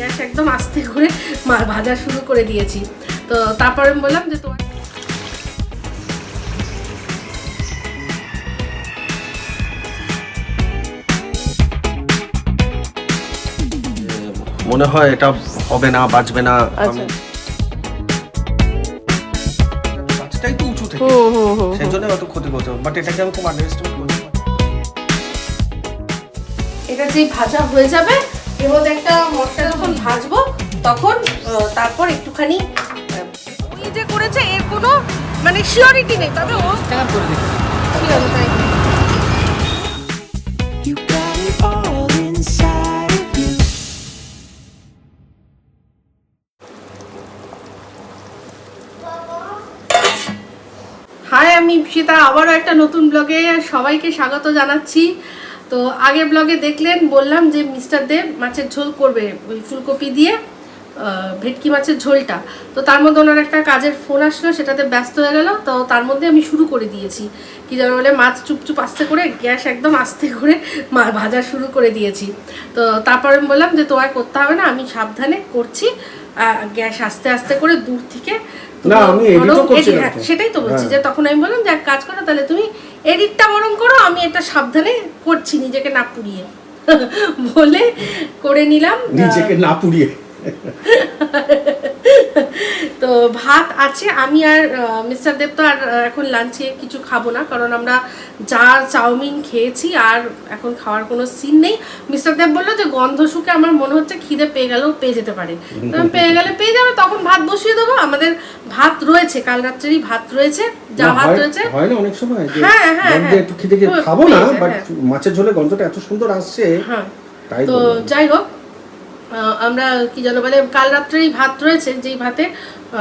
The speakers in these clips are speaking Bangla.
গ্যাস একদম আস্তে করে ভাজা শুরু করে দিয়েছি। তো তারপর আমি বললাম যে তোমার মনে হয় এটা হবে না বাঁচবে না। আচ্ছা। আমি- গাছটাই তো উঁচু থেকে। হুম হুম হুম সেই জন্য অত ক্ষতি করতে বাট এটাকে আমি খুব আন্ডারস্ট্যান্ড করি। এটা যেই ভাজা হয়ে যাবে মধ্যে একটা মশলা যখন ভাজবো তখন তারপর একটুখানি ওই যে করেছে এর কোনো মানে শিওরিটি নেই তবে ও তাই. হাই আমি সীতা আবারও একটা নতুন ব্লগে সবাইকে স্বাগত জানাচ্ছি। তো আগের ব্লগে দেখলেন বললাম যে মিস্টার দেব মাছের ঝোল করবে ওই ফুলকপি দিয়ে ভেটকি মাছের ঝোলটা তো তার মধ্যে ওনার একটা কাজের ফোন আসলো সেটাতে ব্যস্ত হয়ে গেল তো তার মধ্যে আমি শুরু করে দিয়েছি কি যেন বলে মাছ চুপচুপ আস্তে করে গ্যাস একদম আস্তে করে মা ভাজা শুরু করে দিয়েছি তো তারপর আমি বললাম যে তোমায় করতে হবে না আমি সাবধানে করছি গ্যাস আস্তে আস্তে করে দূর থেকে। সেটাই তো বলছি হ্যাঁ। যে তখন আমি বললাম যে এক কাজ করো তাহলে তুমি এডিটটা বরং করো আমি এটা সাবধানে করছি নিজেকে না পুড়িয়ে। বলে করে নিলাম। নিজেকে না পুড়িয়ে। ভাত আছে আমি আর মিস্টার দেব তো আর এখন লাঞ্চে কিছু খাব না কারণ আমরা যা চাউমিন খেয়েছি আর এখন খাওয়ার কোনো সিন নেই। মিস্টার দেব বলল যে গন্ধ শুকে আমার মনে হচ্ছে খিদে পেয়ে গেলেও পেয়ে যেতে পারে। তো আমি পেয়ে গেলে পেয়ে যাবে তখন ভাত বসিয়ে দেবো। আমাদের ভাত রয়েছে কাল রাত্রেরই ভাত রয়েছে যা ভাত রয়েছে। হয় না অনেক সময় হ্যাঁ, হ্যাঁ, হ্যাঁ। একটু হ্যাঁ, খাব না বাট হ্যাঁ। মাছের ঝোলে গন্ধটা এত সুন্দর আসছে হ্যাঁ। তো যাই হোক আমরা কি যেন বলে কাল রাত্রেই ভাত রয়েছে, যেই ভাতে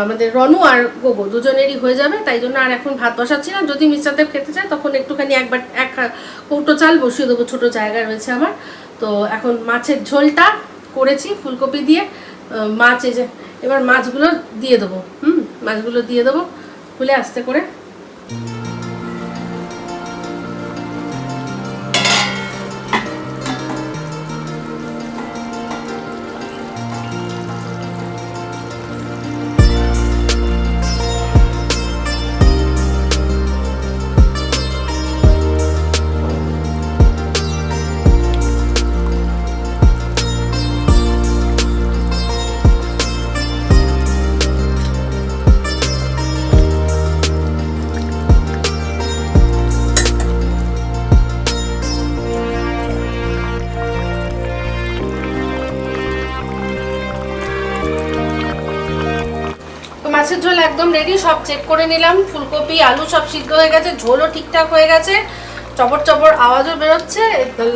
আমাদের রনু আর গোগো দুজনেরই হয়ে যাবে, তাই জন্য আর এখন ভাত বসাচ্ছি না। যদি দেব খেতে চায়, তখন একটুখানি একবার এক কৌটো চাল বসিয়ে দেবো, ছোটো জায়গা রয়েছে আমার। তো এখন মাছের ঝোলটা করেছি ফুলকপি দিয়ে মাছ এই যে, এবার মাছগুলো দিয়ে দেবো, হুম, মাছগুলো দিয়ে দেবো, খুলে আস্তে করে। রেডি সব চেক করে নিলাম। ফুলকপি আলু সব সিদ্ধ হয়ে গেছে ঝোলও ঠিকঠাক হয়ে গেছে। চপর চপর আওয়াজও বেরোচ্ছে।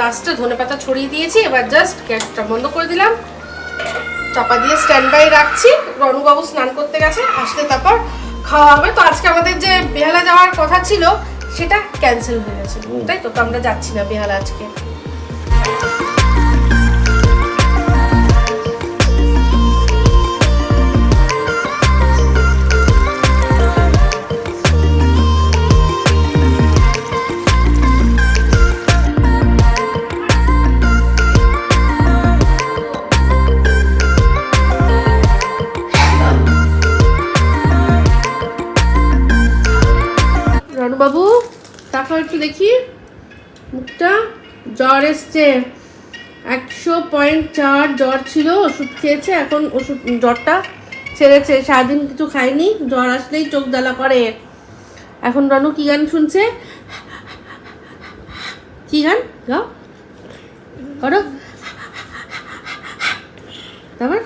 লাস্টে ধনে পাতা ছড়িয়ে দিয়েছি এবার জাস্ট গ্যাসটা বন্ধ করে দিলাম। চাপা দিয়ে স্ট্যান্ড বাই রাখছি। রনুবাবু স্নান করতে গেছে আসলে তারপর খাওয়া হবে। তো আজকে আমাদের যে বেহালা যাওয়ার কথা ছিল সেটা ক্যান্সেল হয়ে গেছে। তাই তো? তো আমরা যাচ্ছি না বেহালা আজকে। রণবাবু তারপর একটু দেখি। মুখটা জ্বর এসছে। একশো পয়েন্ট চার জ্বর ছিল, ওষুধ খেয়েছে, এখন ওষুধ, জ্বরটা ছেড়েছে। সারাদিন কিছু খায়নি জ্বর আসলেই চোখ জ্বালা করে। এখন রনু কি গান শুনছে? কি গান? গাও করো। তারপর?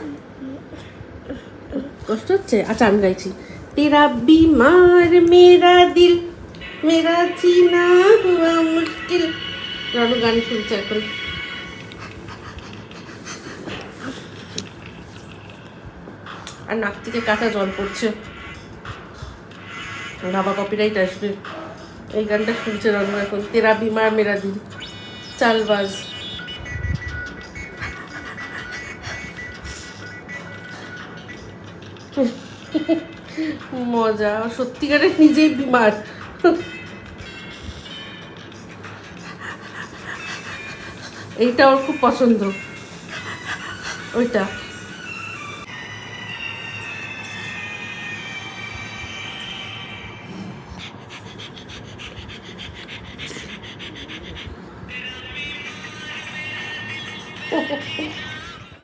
কষ্ট হচ্ছে? আচ্ছা আমি গাইছি। তেরা বিমার মেরা দিল মেরা চিনা হুয়া মুশকিল রনু গান শুনছে এখন আর নাক থেকে কাঁচা জল পড়ছে। বাবা কপিরাইট আসবে। এই গানটা শুনছে রনু এখন। তেরা বিমার মেরা দিল চালবাজ মজা। সত্যিকারের নিজেই বিমার। এইটা ওর খুব পছন্দ। ওইটা।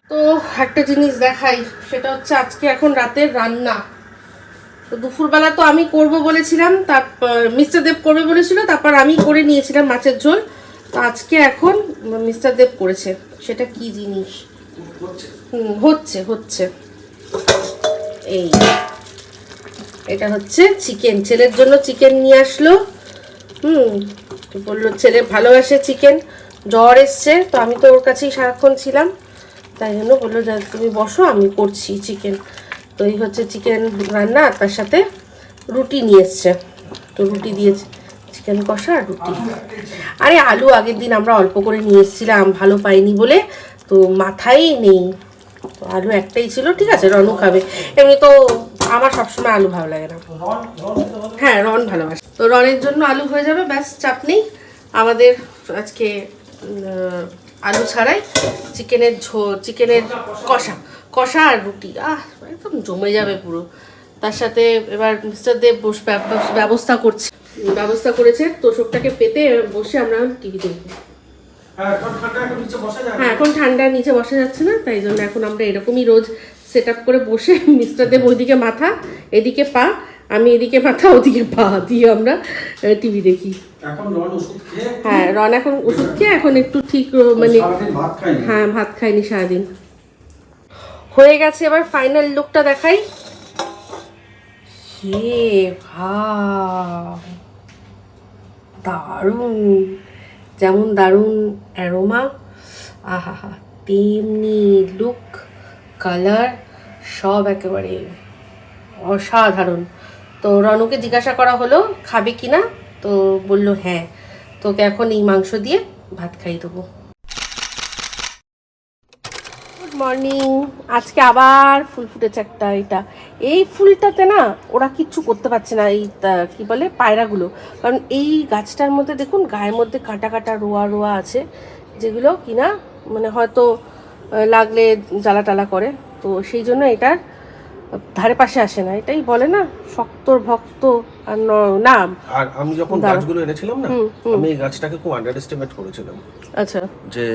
তো একটা জিনিস দেখাই, সেটা হচ্ছে আজকে এখন রাতের রান্না। তো দুপুরবেলা তো আমি করব বলেছিলাম তারপর মিস্টার দেব করবে বলেছিল তারপর আমি করে নিয়েছিলাম মাছের ঝোল। তো আজকে এখন মিস্টার দেব করেছে সেটা কি জিনিস? হুম হচ্ছে হচ্ছে। এই এটা হচ্ছে চিকেন ছেলের জন্য চিকেন নিয়ে আসলো। হুম বলল ছেলে ভালোবাসে চিকেন জ্বর এসছে তো আমি তো ওর কাছেই সারাক্ষণ ছিলাম। তাই জন্য বলল যা তুমি বসো আমি করছি চিকেন। তো এই হচ্ছে চিকেন রান্না তার সাথে রুটি নিয়ে এসছে। তো রুটি দিয়েছে চিকেন কষা আর রুটি। আরে আলু আগের দিন আমরা অল্প করে নিয়ে এসেছিলাম, ভালো পাইনি বলে, তো মাথায় নেই। তো আলু একটাই ছিল, ঠিক আছে রনও খাবে। এমনি তো আমার সবসময় আলু ভালো লাগে না। হ্যাঁ রন ভালোবাসে। তো রনের জন্য আলু হয়ে যাবে, ব্যাস, চাপ নেই। আমাদের আজকে আলু ছাড়াই চিকেনের ঝো চিকেনের কষা। কষা আর রুটি আহ একদম জমে যাবে পুরো। তার সাথে এবার মিস্টার দেব বস ব্যব- ব্যবস্থা করছে। ব্যবস্থা করেছে তোষকটাকে পেতে বসে আমরা টিভি দেখব। হ্যাঁ এখন ঠান্ডা নিচে বসা যাচ্ছে না তাই জন্য এখন আমরা এরকমই রোজ সেট আপ করে বসে মিস্টার দেব ওইদিকে মাথা এদিকে পা আমি এদিকে মাথা ওদিকে পা দিয়ে আমরা টিভি দেখি। হ্যাঁ রন এখন ওষুধ খেয়ে এখন একটু ঠিক মানে হ্যাঁ ভাত খাইনি সারাদিন। হয়ে গেছে, এবার ফাইনাল লুকটা দেখাই। হে দারুণ। যেমন দারুণ অ্যারোমা আহা হা তেমনি লুক কালার সব একেবারে অসাধারণ। তো রনুকে জিজ্ঞাসা করা হলো, খাবে কি না? তো বলল হ্যাঁ। তোকে এখন এই মাংস দিয়ে ভাত খাইয়ে দেবো। মর্নিং আজকে আবার ফুল ফুটেছে একটা এটা। এই ফুলটাতে না, ওরা কিচ্ছু করতে পারছে না, এই কি বলে, পায়রাগুলো। কারণ এই গাছটার মধ্যে দেখুন, গায়ের মধ্যে কাটা কাটা রোয়া রোয়া আছে, যেগুলো কিনা মানে হয়তো লাগলে জ্বালা টালা করে। তো সেই জন্য এটার ধারে পাশে আসে না। এটাই বলে না, শক্তর ভক্ত আর ন- আর আমি যখন গাছগুলো এনেছিলাম না। আমি এই গাছটাকে খুব আন্ডার এস্টিমেট করেছিলাম। আচ্ছা। যে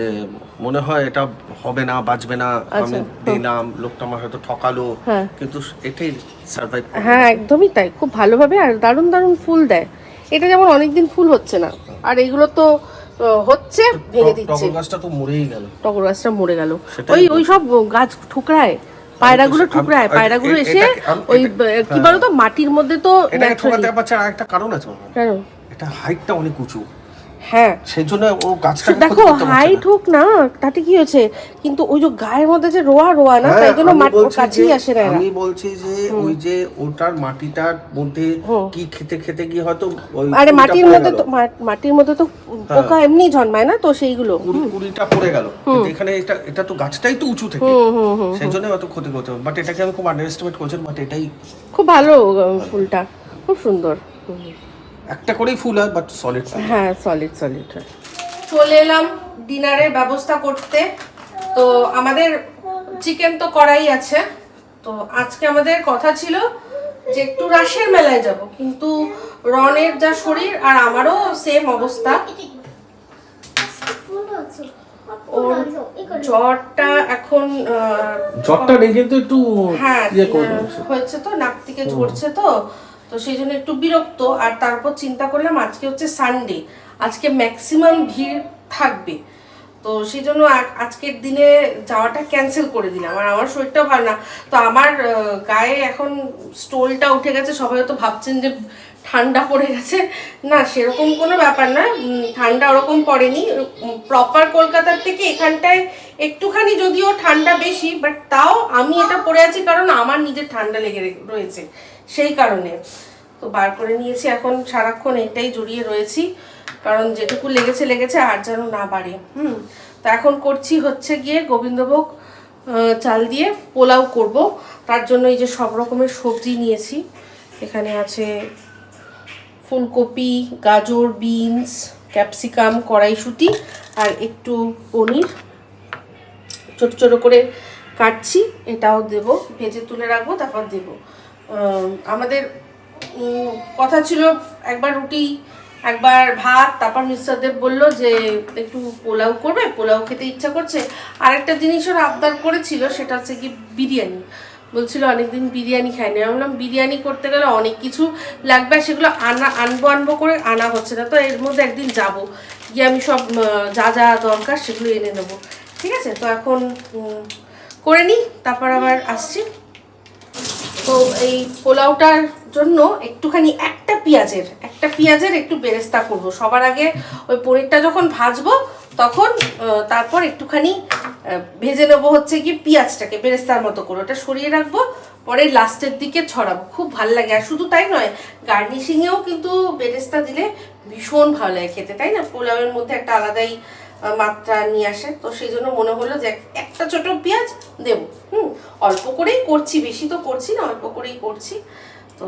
মনে হয় এটা হবে না বাঁচবে না আমি আচ্ছা, দিলাম লোকটা আমার হয়তো ঠকালো হ্যাঁ। কিন্তু এটাই সার্ভাইভ হ্যাঁ একদমই তাই খুব ভালোভাবে আর দারুণ দারুণ ফুল দেয়। এটা যেমন অনেকদিন ফুল হচ্ছে না আর এগুলো তো হচ্ছে ভেঙে দিচ্ছে। টগর গাছটা তো মরেই গেল। টগর গাছটা মরে গেল। ওই ওই সব গাছ ঠুকরায়? পায়রাগুলো টুকরায় পায়রাগুলো এসে ওই কি। বলতো মাটির মধ্যে তো এটা ঠকাতে পারছে আর একটা কারণ আছে। কেন এটা হাইটটা অনেক উঁচু হ্যাঁ। সেই জন্য ও গাছটাকে দেখো হাইট হোক না তাতে কি হয়েছে? কিন্তু ওই যে গায়ের মধ্যে যে রোয়া রোয়া না তাই জন্য কাছেই আসে না হ্যাঁ, আমি বলছি যে ওই যে ওটার মাটিটার মধ্যে কি খেতে খেতে গিয়ে হয়তো ওই আরে মাটির মধ্যে তো মাটির মধ্যে তো পোকা এমনি জন্মায় না তো সেইগুলো। কুড়ি- কুড়িটা পড়ে গেল। কিন্তু এখানে এটা এটা তো গাছটাই তো উঁচু থেকে। সেই জন্য অত ক্ষতি করতে বাট এটাকে আমি খুব আন্ডার এস্টিমেট করছেন বাট এটাই খুব ভালো ফুলটা। খুব সুন্দর। একটা করেই ফুল হয় বাট সলিড হ্যাঁ। সলিড সলিড চলে এলাম ডিনারের ব্যবস্থা করতে। তো আমাদের চিকেন তো করাই আছে। তো আজকে আমাদের কথা ছিল যে একটু রাসের মেলায় যাব কিন্তু রনের যা শরীর আর আমারও সেম অবস্থা। জ্বরটা এখন আহ, জ্বরটা নেই কিন্তু একটু হ্যাঁ ইয়ে। হয়েছে তো নাক থেকে ঝরছে তো। তো সেই জন্য একটু বিরক্ত, আর তারপর চিন্তা করলাম আজকে হচ্ছে সানডে আজকে ম্যাক্সিমাম ভিড় থাকবে। তো সেই জন্য আজকের দিনে যাওয়াটা ক্যান্সেল করে দিলাম, আর আমার শরীরটাও ভালো না। তো আমার গায়ে এখন স্টোলটা উঠে গেছে, সবাই তো ভাবছেন যে ঠান্ডা পড়ে গেছে। না, সেরকম কোনো ব্যাপার না ঠান্ডা ওরকম পড়েনি। প্রপার কলকাতার থেকে এখানটায় একটুখানি যদিও ঠান্ডা বেশি বাট তাও আমি এটা পরে আছি, কারণ আমার নিজের ঠান্ডা লেগে রয়েছে। সেই কারণে। তো বার করে নিয়েছি, এখন সারাক্ষণ এটাই জড়িয়ে রয়েছি। কারণ যেটুকু লেগেছে লেগেছে, আর যেন না বাড়ে, হুম? তো এখন করছি হচ্ছে গিয়ে গোবিন্দভোগ চাল দিয়ে পোলাও করব। তার জন্য এই যে সব রকমের সবজি নিয়েছি। এখানে আছে ফুলকপি, গাজর, বিনস, ক্যাপসিকাম, কড়াইশুঁটি আর একটু পনির। ছোট ছোট করে কাটছি, এটাও দেব। ভেজে তুলে রাখব, তারপর দেব। আমাদের কথা ছিল একবার রুটি, একবার ভাত, তারপর মিস্টার দেব বলল যে একটু পোলাও করবে, পোলাও খেতে ইচ্ছা করছে। আরেকটা জিনিস ওরা আবদার করেছিল, সেটা হচ্ছে কি বিরিয়ানি। বলছিল অনেকদিন বিরিয়ানি খাইনি। আমি বললাম, বিরিয়ানি করতে গেলে অনেক কিছু লাগবে, আর সেগুলো আনা, আনব আনব করে আনা হচ্ছে না। তো এর মধ্যে একদিন যাব, গিয়ে আমি সব যা যা দরকার সেগুলো এনে নেব ঠিক আছে? তো এখন করে নিই, তারপর আবার আসছি। তো এই পোলাওটার জন্য একটুখানি একটা পেঁয়াজের একটা পেঁয়াজের একটু বেরেস্তা করব। সবার আগে ওই পনিরটা যখন ভাজবো, তখন তারপর একটুখানি ভেজে নেব হচ্ছে কি পেঁয়াজটাকে, বেরেস্তার মতো করে। ওটা সরিয়ে রাখব, পরে লাস্টের দিকে ছড়াবো। খুব ভালো লাগে। আর শুধু তাই নয়, গার্নিশিংয়েও কিন্তু বেরেস্তা দিলে ভীষণ ভালো লাগে খেতে, তাই না? পোলাওয়ের মধ্যে একটা আলাদাই মাত্রা নিয়ে আসে। তো সেই জন্য মনে হলো যে একটা ছোট পেঁয়াজ দেব। হুম, অল্প করেই করছি, বেশি তো করছি না, অল্প করেই করছি। তো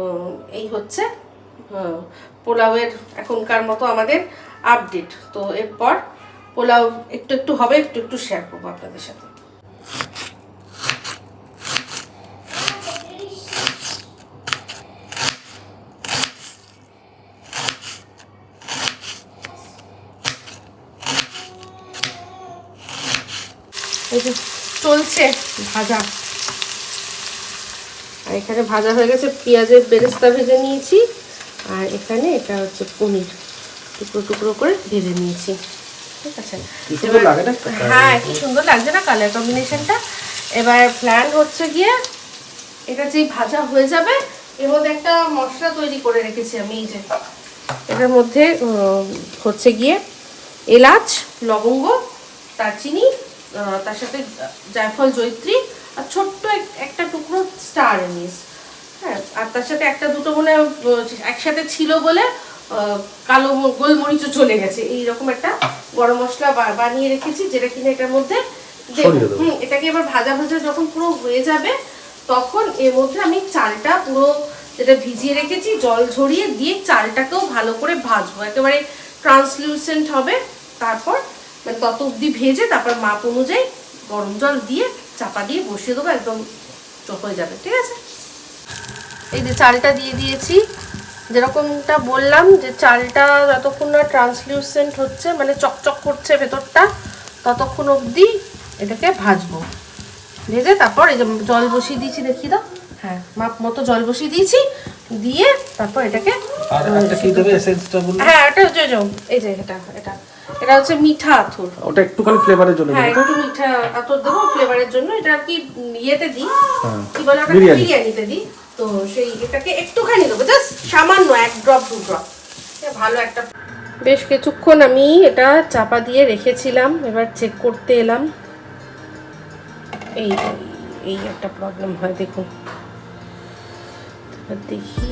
এই হচ্ছে পোলাওয়ের এখনকার মতো আমাদের আপডেট তো এরপর পোলাও একটু একটু হবে, একটু একটু শেয়ার করব আপনাদের সাথে। চলছে। ভাজা। আর এখানে ভাজা হয়ে গেছে পেঁয়াজের বেরেস্তা ভেজে নিয়েছি। আর এখানে এটা হচ্ছে পনির। টুকরো টুকরো করে ভেজে নিয়েছি। ঠিক আছে? হ্যাঁ কি সুন্দর লাগছে না কালার কম্বিনেশনটা এবার প্ল্যান হচ্ছে গিয়ে এটা যেই ভাজা হয়ে যাবে এর মধ্যে একটা মশলা তৈরি করে রেখেছি আমি এই যে। এটার মধ্যে হচ্ছে গিয়ে এলাচ লবঙ্গ দারচিনি তার সাথে জায়ফল জৈত্রী আর ছোট্ট একটা টুকরো স্টার এনিস। হ্যাঁ আর তার সাথে একটা দুটো মনে একসাথে ছিল বলে কালো গোলমরিচও চলে গেছে। এইরকম একটা গরম মশলা বানিয়ে রেখেছি যেটা কিনা এটার মধ্যে। হুম, এটাকে এবার ভাজা ভাজা যখন পুরো হয়ে যাবে তখন এর মধ্যে আমি চালটা পুরো যেটা ভিজিয়ে রেখেছি জল ঝরিয়ে দিয়ে চালটাকেও ভালো করে ভাজবো। একেবারে ট্রান্সলিউসেন্ট হবে। তারপর তত অবধি ভেজে তারপর মাপ অনুযায়ী গরম জল দিয়ে চাপা দিয়ে বসিয়ে দেবো একদম চোখ হয়ে যাবে ঠিক আছে? এই যে চালটা দিয়ে দিয়েছি যেরকমটা বললাম যে চালটা যতক্ষণ না ট্রান্সলিউসেন্ট হচ্ছে মানে চকচক করছে ভেতরটা ততক্ষণ অবধি এটাকে ভাজবো। ভেজে তারপর এই যে জল বসিয়ে দিয়েছি দেখি দাও। হ্যাঁ মাপ মতো জল বসিয়ে দিয়েছি দিয়ে তারপর এটাকে হ্যাঁ এটা এই যে এটা এটা। এটা হচ্ছে মিঠা আথুর। ওটা একটুখানি ফ্লেভারের জন্য হ্যাঁ একটু মিঠা আতর দেবো ফ্লেভারের জন্য। এটা আর কি ইয়েতে দিই? হ্যাঁ। কি বলে ওটা বিরিয়ানি। বিরিয়ানিতে দিই। তো সেই এটাকে একটুখানি দেবো জাস্ট সামান্য এক ড্রপ দু ড্রপ ভালো একটা বেশ কিছুক্ষণ আমি এটা চাপা দিয়ে রেখেছিলাম এবার চেক করতে এলাম। এই এই একটা প্রবলেম হয় দেখুন। দেখি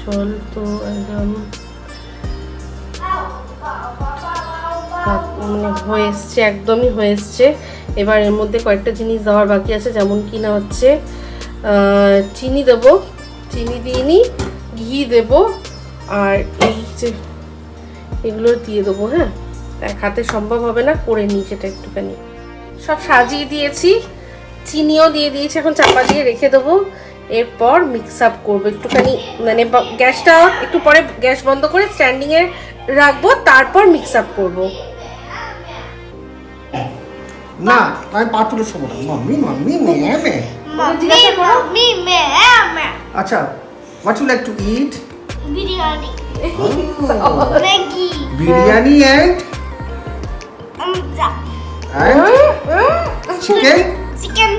জল তো একদম মানে হয়ে এসছে, একদমই হয়ে এসছে। এবার এর মধ্যে কয়েকটা জিনিস দেওয়ার বাকি আছে, যেমন কি না হচ্ছে চিনি দেবো, চিনি দিয়ে নিই ঘি দেব, আর এই যে এগুলো দিয়ে দেবো হ্যাঁ? এক হাতে সম্ভব হবে না, করে নিই সেটা একটুখানি। সব সাজিয়ে দিয়েছি, চিনিও দিয়ে দিয়েছি, এখন চাপা দিয়ে রেখে দেবো। এরপর মিক্স আপ করব একটুখানি মানে গ্যাসটা একটু পরে গ্যাস বন্ধ করে স্ট্যান্ডিংয়ে রাখব, তারপর মিক্স আপ করব। না আমি পা তুলে শোবো না। Mummy mummy me me Mommy, mommy, mama. আচ্ছা what you like to eat Biryani. Maggi. Biryani and chicken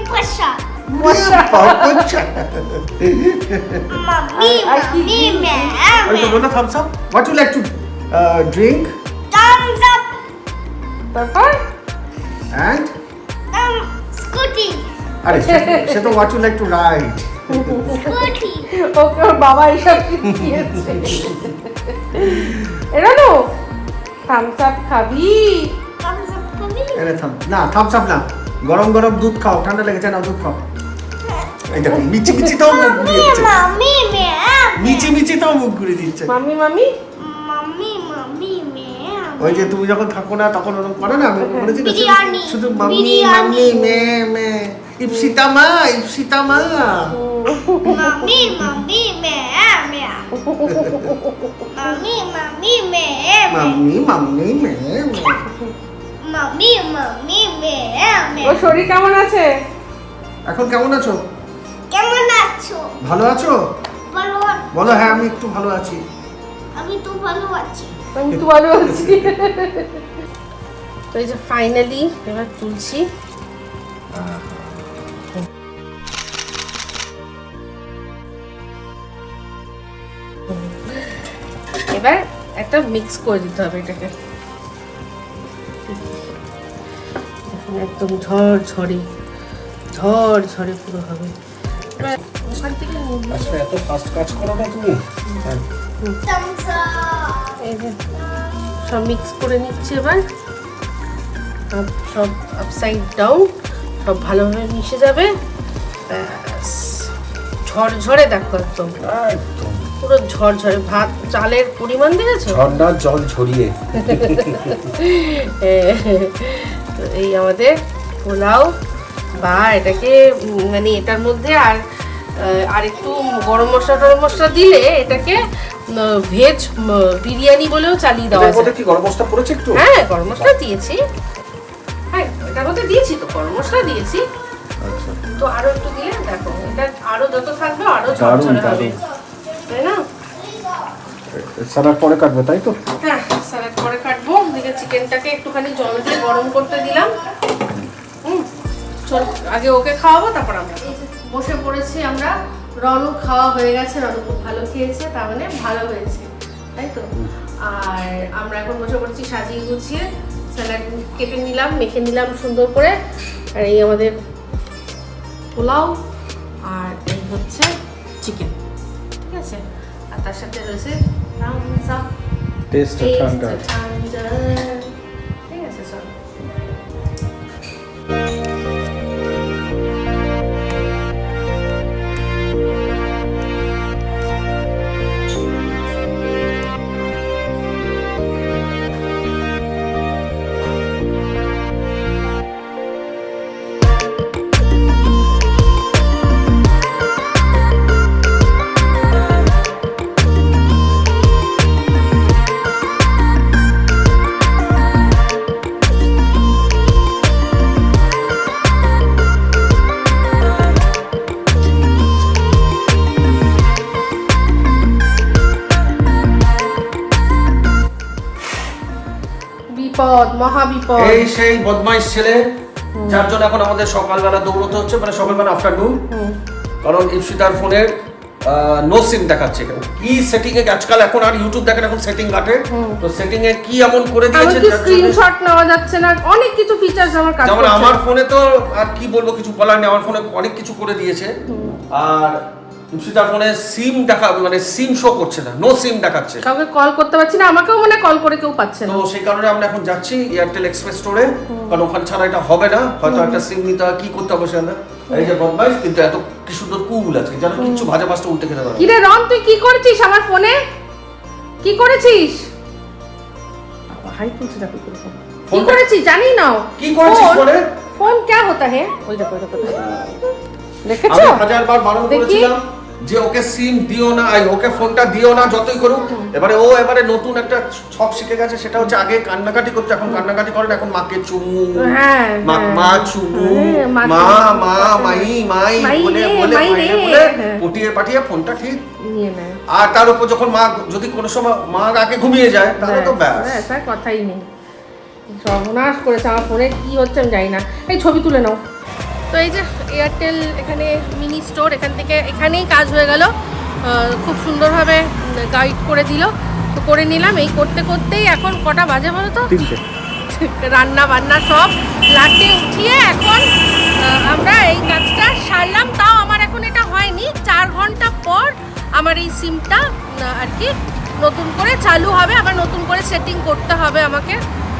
ওই তো mama. বলো Thums Up what you like to drink Thumbs up. তারপর? And Um, scooty. আরে সে- তো what you like to ride Scooty. Okay ওর বাবা দিয়েছে এটা তো থামস আপ খাবি Thumbs up, mommy. এনে থাম না থামস আপ না গরম গরম দুধ খাও ঠান্ডা লেগেছে না দুধ খাও এই দেখো মিচি মিচি তাও মুখ ঘুরিয়ে দিচ্ছে. মিচি মিচি তাও মুখ ঘুরিয়ে দিচ্ছে mummy mummy Mommy, mommy, mama. ওই যে তুমি যখন থাকো না তখন ওরকম করে না? আমি বলেছি না শুধু- মাম্মি। মাম্মি মে মে। ইপসিতা মা ইপসিতা মা। Mommy, mommy, mama. Mommy, mommy, me, me. Mummy mummy me me. Mommy, mommy, me, me. ও শরীর কেমন আছে? এখন কেমন আছো? কেমন আছো? ভালো আছো? ভালো বলো হ্যাঁ আমি একটু ভালো আছি। আমি তো ভালো আছি। আমি তো ভালো আছি। তো এই যে ফাইনালি এবার তুলছি। এবার একটা মিক্স করে দিতে হবে এটাকে। একদম ঝড় ঝড়ে ঝড় ঝড়ে পুরো হবে। এবার ওখান থেকে এত ফাস্ট কাজ করো না তুমি। হ্যাঁ। এই যে সব মিক্স করে নিচ্ছি এবার। সব আপসাইড ডাউন সব ভালোভাবে মিশে যাবে। ব্যাস। ঝরঝরে দেখো একদম। পুরো ঝরঝরে। ভাত চালের পরিমাণ দেখেছ? ঝর্ণার জল তো এই আমাদের পোলাও বা এটাকে মানে এটার মধ্যে আর আর একটু গরম মশলা টরম মশলা দিলে এটাকে ভেজ বিরিয়ানি বলেও চালিয়ে দেওয়া যায়। কি গরম মশলা পড়েছে একটু? হ্যাঁ গরম মশলা দিয়েছি। হ্যাঁ এটার মধ্যে দিয়েছি তো গরম মশলা দিয়েছি। আচ্ছা। তো আরও একটু দিলে দেখো এটা আরও যত থাকবে আরও দারুণ, হবে দারুণ। তাই না? সালাদ পরে কাটবে তাই তো? হ্যাঁ স্যালাড করে কাটবো। দিকে চিকেনটাকে একটুখানি জল দিয়ে গরম করতে দিলাম। হুম চল আগে ওকে খাওয়াবো তারপর আমরা বসে পড়েছি আমরা। রনু খাওয়া হয়ে গেছে রনু খুব ভালো খেয়েছে তার মানে ভালো হয়েছে তাই তো? আর আমরা এখন বসে পড়েছি সাজিয়ে গুছিয়ে স্যালাড কেটে নিলাম মেখে নিলাম সুন্দর করে আর এই আমাদের পোলাও আর এই হচ্ছে চিকেন ঠিক আছে? আর তার সাথে রয়েছে টেস্ট ঠান্ডা। বিপদ মহা বিপদ এই সেই বদমাইশ ছেলে যার জন্য এখন আমাদের সকালবেলা দৌড়তে হচ্ছে মানে সকালবেলা আফটারনুন কারণ ইপসিতার ফোনের নো সিম দেখাচ্ছে কি সেটিং এ আজকাল এখন আর ইউটিউব দেখেন এখন সেটিং কাটে তো সেটিং এ কি এমন করে দিয়েছে যার স্ক্রিনশট নেওয়া যাচ্ছে না অনেক কিছু ফিচার্স আমার কাজ যেমন আমার ফোনে তো আর কি বলব কিছু বলার নেই। আমার ফোনে অনেক কিছু করে দিয়েছে। আর ইপসিতার ফোনে সিম দেখা মানে সিম শো করছে না নো সিম দেখাচ্ছে কাউকে কল করতে পারছি না আমাকেও মনে কল করে কেউ পাচ্ছে না তো সেই কারণে আমরা এখন যাচ্ছি এয়ারটেল এক্সপ্রেস স্টোরে কারণ ওখানে ছাড়া এটা হবে না হয়তো একটা সিম নিতে হয় কি করতে হবে সেটা এই যে বদমাইশ কিন্তু এত কি সুন্দর কুল আছে যেন কিচ্ছু ভাজা মাছটা উল্টে খেতে পারে কি রে রন তুই কি করেছিস আমার ফোনে কি করেছিস হাই তুলছি দেখো কি রকম। কি ফোনটা- করেছিস জানি না কি করেছিস ফোন- ফোনে? ফোন क्या होता है ওই দেখো ওই দেখো দেখেছো আমি হাজারবার বারণ দেখি। করেছিলাম যে ওকে সিম দিও না আই ওকে ফোনটা দিও না যতই করুক এবারে ও এবারে নতুন একটা ছক শিখে গেছে সেটা হচ্ছে আগে কান্নাকাটি করতে এখন কান্নাকাটি করে এখন মাকে চুমু হ্যাঁ, মা হ্যাঁ। মা চুমু মা মা মাই মাই বলে বলে বলে। পটিয়ে পাঠিয়ে ফোনটা ঠিক আর তার উপর যখন মা যদি কোনো সময় মা আগে ঘুমিয়ে যায় তাহলে তো ব্যাস কথাই নেই। সর্বনাশ করেছে আমার ফোনে কি হচ্ছে আমি জানি না। এই ছবি তুলে নাও। তো এই যে এয়ারটেল এখানে মিনি স্টোর এখান থেকে এখানেই কাজ হয়ে গেল। খুব সুন্দরভাবে গাইড করে দিল। তো করে নিলাম। এই করতে করতেই এখন কটা বাজে বলো তো? রান্না বান্না সব লাটে উঠিয়ে এখন আমরা এই কাজটা সারলাম। তাও আমার এখন এটা হয়নি। চার ঘণ্টা পর আমার এই সিমটা আর কি নতুন করে চালু হবে। আবার নতুন করে সেটিং করতে হবে আমাকে।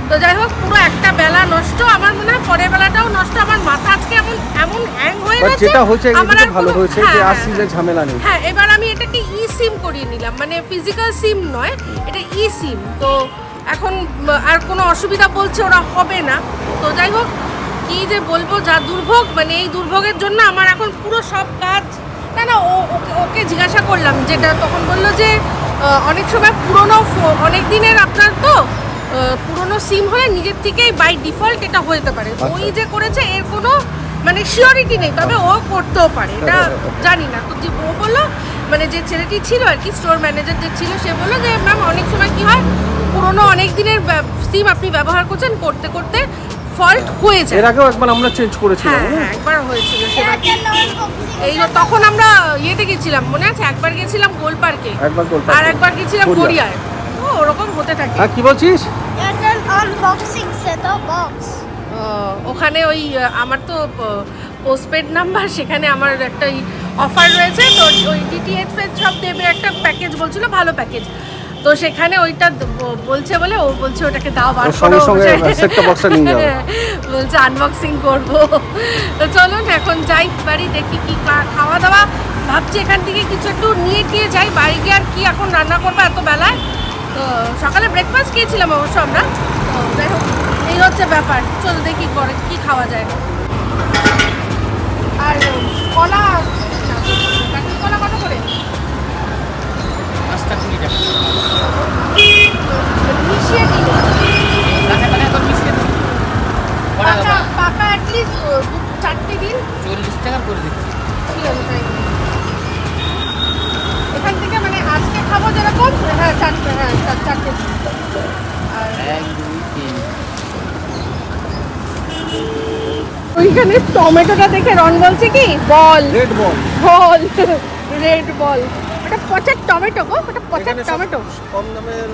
তো যাই হোক পুরো একটা বেলা নষ্ট আমার মনে হয় পরের বেলাটাও নষ্ট। আমার মাথা আজকে এমন এমন হ্যাং হয়ে গেছে। যেটা হচ্ছে আমার এটা ভালো হয়েছে হ্যাঁ, যে আর হ্যাঁ, সিজে ঝামেলা নেই। হ্যাঁ এবার আমি এটাকে ই সিম করিয়ে নিলাম। মানে ফিজিক্যাল সিম নয় এটা ই সিম তো এখন আর কোনো অসুবিধা বলছে ওরা হবে না। তো যাই হোক কি যে বলব যা দুর্ভোগ মানে এই দুর্ভোগের জন্য আমার এখন পুরো সব কাজ না না ওকে জিজ্ঞাসা করলাম যেটা তখন বলল যে অনেক সময় পুরনো অনেক দিনের আপনার তো পুরনো সিম হলে নিজের থেকেই বাই ডিফল্ট এটা হতে পারে। আচ্ছা। ওই যে করেছে এর কোনো মানে শিওরিটি নেই তবে ও করতেও পারে। এটা জানি না। তো যে ও বলল মানে যে ছেলেটি ছিল আর কি স্টোর ম্যানেজার যে ছিল সে বলল যে ম্যাম অনেক সময় কি হয় পুরনো অনেক দিনের সিম আপনি ব্যবহার করছেন করতে করতে ফল্ট হয়ে যায়। এর আগেও একবার আমরা চেঞ্জ করেছিলাম হ্যাঁ হ্যাঁ। একবার হয়েছিল এই তখন আমরা ইয়েতে গেছিলাম মনে আছে? একবার গেছিলাম গোল পার্কে। আর একবার গেছিলাম গড়িয়া। গড়িয়ায়। ওরকম হতে থাকে। হ্যাঁ কি বলছিস? এয়ারটেল আনবক্সিং সেট বক্স ওখানে ওই আমার তো পোস্টপেড নাম্বার সেখানে আমার একটা অফার রয়েছে তো ওই ডিটিএইচ সব দেবে একটা প্যাকেজ বলছিল ভালো প্যাকেজ তো সেখানে ওইটা বলছে বলে ও বলছে ওটাকে দাও বার সঙ্গে করো। বলছে আনবক্সিং করব। তো চলুন এখন যাই বাড়ি দেখি কি খাওয়া দাওয়া। ভাবছি এখান থেকে কিছু একটু নিয়ে গিয়ে যাই বাড়ি গিয়ে আর কি এখন রান্না করব এত বেলায়। তো সকালে ব্রেকফাস্ট খেয়েছিলাম অবশ্য আমরা। তো যাই হোক এই হচ্ছে ব্যাপার। চলো দেখি করে কি খাওয়া যায়। আর কলা কলা কত করে? পাঁচটা কুড়ি টাকা। মিশিয়ে পাকা পাকা অ্যাটলিস্ট চারটে দিন। চল্লিশ টাকা করে দিচ্ছি। ঠিক আছে তাই। এখান থেকে খাব যেরকম? হ্যাঁ চারটে হ্যাঁ চারটে ওইখানে টমেটোটা দেখে রন বলছে কি? বল। রেড বল বল। রেড বল ওটা পচার টমেটো গো ওটা পচার টমেটো। কম দামের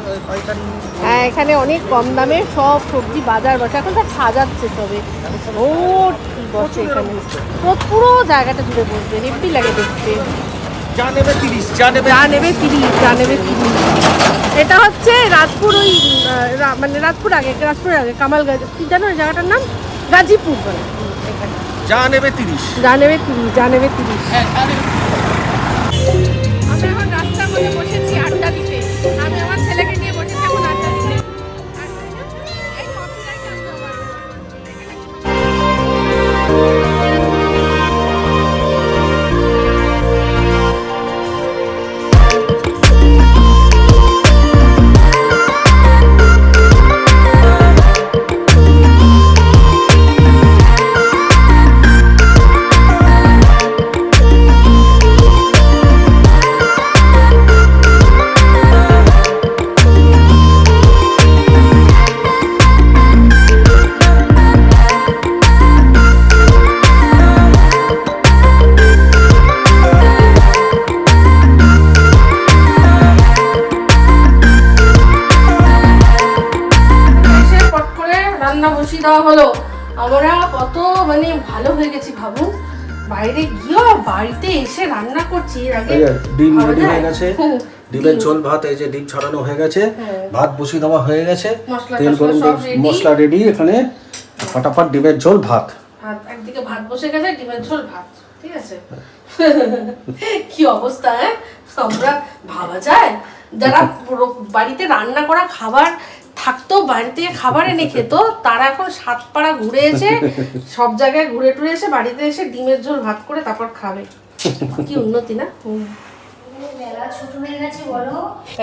হ্যাঁ এখানে অনেক কম দামে সব সবজি বাজার বসে। এখন সব সাজাচ্ছে সবে। রোড বসে এখানে। পুরো- পুরো জায়গাটা জুড়ে বসবে হেভি লাগে দেখতে। যা নেবে তিরিশ যা নেবে নেবে তিরিশ নেবে তিরিশ। এটা হচ্ছে রাজপুর ওই মানে রাজপুর আগে রাজপুর আগে কামাল গাজ কি জানো ওই জায়গাটার নাম? গাজীপুর বলে। যা নেবে তিরিশ যা নেবে তিরিশ। যা নেবে তিরিশ। রেডি হয়ে। গেছে ডিমের ঝোল ভাত এই যে ডিম ছড়ানো হয়ে গেছে। হ্যাঁ। ভাত বসিয়ে দেওয়া হয়ে গেছে। তেল গরম। মশলা রেডি এখানে ফটাফট ডিমের ঝোল ভাত। ভাত একদিকে ভাত বসে গেছে ডিমের ঝোল ভাত। ঠিক আছে? কি অবস্থা হ্যাঁ? আমরা ভাবা যায়। যারা বাড়িতে রান্না করা খাবার থাকতো বাড়িতে খাবার এনে খেত তারা এখন সাত পাড়া ঘুরে এসে সব জায়গায় ঘুরে টুরে এসে বাড়িতে এসে ডিমের ঝোল ভাত করে তারপর খাবে। কি উন্নতি না। বেলা ছোট হয়ে গেছে বলো?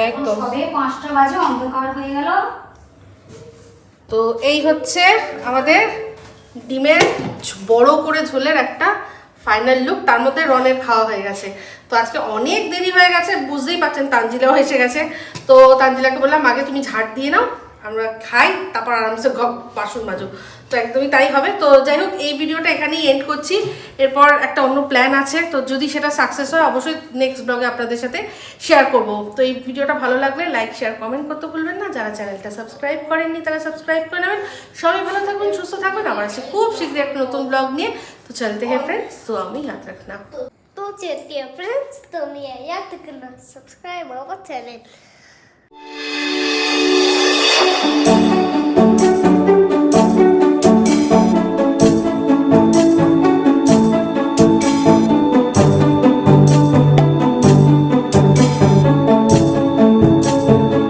একদম। সবে পাঁচটা বাজে অন্ধকার হয়ে গেল। তো এই হচ্ছে আমাদের ডিমের বড় করে ঝোলের একটা ফাইনাল লুক তার মধ্যে রনের খাওয়া হয়ে গেছে। তো আজকে অনেক দেরি হয়ে গেছে বুঝতেই পারছেন তানজিলাও এসে গেছে। তো তানজিলাকে বললাম আগে তুমি ঝাড় দিয়ে নাও আমরা খাই তারপর আরামসে বাসন মাজো। তো একদমই তাই হবে। তো যাই হোক, এই ভিডিওটা এখানেই এন্ড করছি। এরপর একটা অন্য প্ল্যান আছে। তো যদি সেটা সাকসেস হয়, অবশ্যই নেক্সট ব্লগে আপনাদের সাথে শেয়ার করব। তো এই ভিডিওটা ভালো লাগলে লাইক শেয়ার কমেন্ট করতে ভুলবেন না। যারা চ্যানেলটা সাবস্ক্রাইব করেননি, তারা সাবস্ক্রাইব করে নেবেন। সবাই ভালো থাকবেন, সুস্থ থাকবেন। আমার আছে খুব শীঘ্রই একটা নতুন ব্লগ নিয়ে। তো চলতে হ্যাঁ ফ্রেন্ডস তো আমি হাত রাখলাম তো চেতে ফ্রেন্ডস তুমি ইয়াদ সাবস্ক্রাইব আমার চ্যানেল